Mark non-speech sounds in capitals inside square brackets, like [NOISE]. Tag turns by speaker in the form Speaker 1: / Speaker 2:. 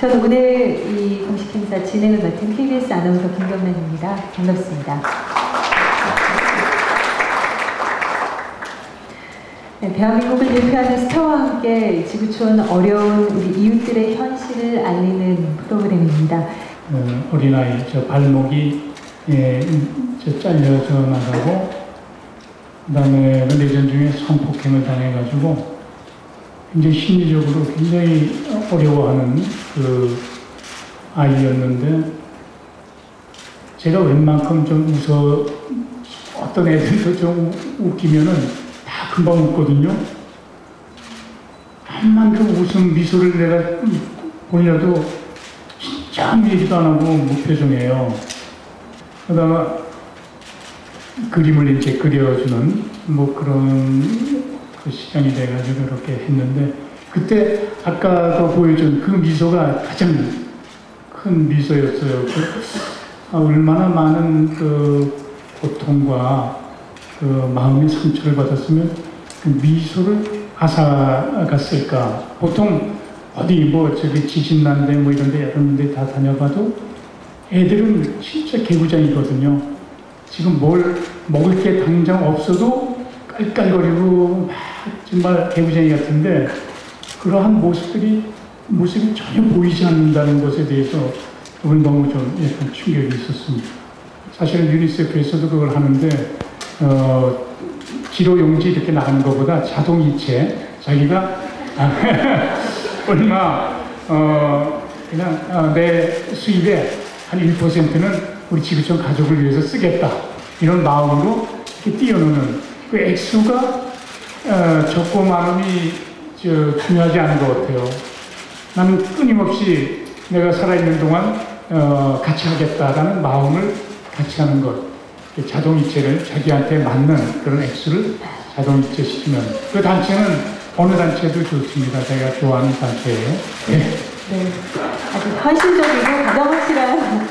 Speaker 1: 저는 오늘 이 공식 행사 진행을 맡은 KBS 아나운서 김경란입니다. 반갑습니다. 네, 대한민국을 대표하는 스타와 함께 지구촌 어려운 우리 이웃들의 현실을 알리는 프로그램입니다.
Speaker 2: 어, 어린아이 저 발목이 예, 저 잘려져 나가고 그다음에 그 내전 중에 성폭행을 당해가지고 굉장히 심리적으로 굉장히 어려워하는 그 아이였는데 제가 웬만큼 좀 웃어 어떤 애들도 좀 웃기면은 다 금방 웃거든요. 한만큼 웃음 미소를 내가 보이라도 진짜 아무 얘기도 안 하고 무표정해요. 그러다가 그림을 이제 그려주는 뭐 그런 그 시간이 돼가지고 그렇게 했는데 그때 아까도 보여준 그 미소가 가장 큰 미소였어요. 그, 아, 얼마나 많은 그 고통과 그 마음의 상처를 받았으면 그 미소를 앗아갔을까. 보통 어디 뭐 저기 지진 난데 뭐 이런데 이런 데다 다녀봐도 애들은 진짜 개구장이거든요. 지금 뭘 먹을 게 당장 없어도 깔깔거리고 막 정말 개구쟁이 같은데 그러한 모습들이 모습이 전혀 보이지 않는다는 것에 대해서 오늘 너무 좀 약간 충격이 있었습니다. 사실은 유니세프에서도 그걸 하는데 어, 기로 용지 이렇게 나가는 것보다 자동 이체 자기가 [LAUGHS] 얼마 어, 그냥 어, 내 수입의 한 1%는 우리 지구촌 가족을 위해서 쓰겠다 이런 마음으로 이렇게 띄워놓는 그 액수가 어, 적고 많음이 저, 중요하지 않은 것 같아요. 나는 끊임없이 내가 살아있는 동안 어, 같이 하겠다라는 마음을 같이 하는 것. 자동이체를 자기한테 맞는 그런 액수를 자동이체 시키면 그 단체는 어느 단체도 좋습니다. 제가 좋아하는 단체예요. 네.
Speaker 1: 네, 아주 현실적이고 가장 확실한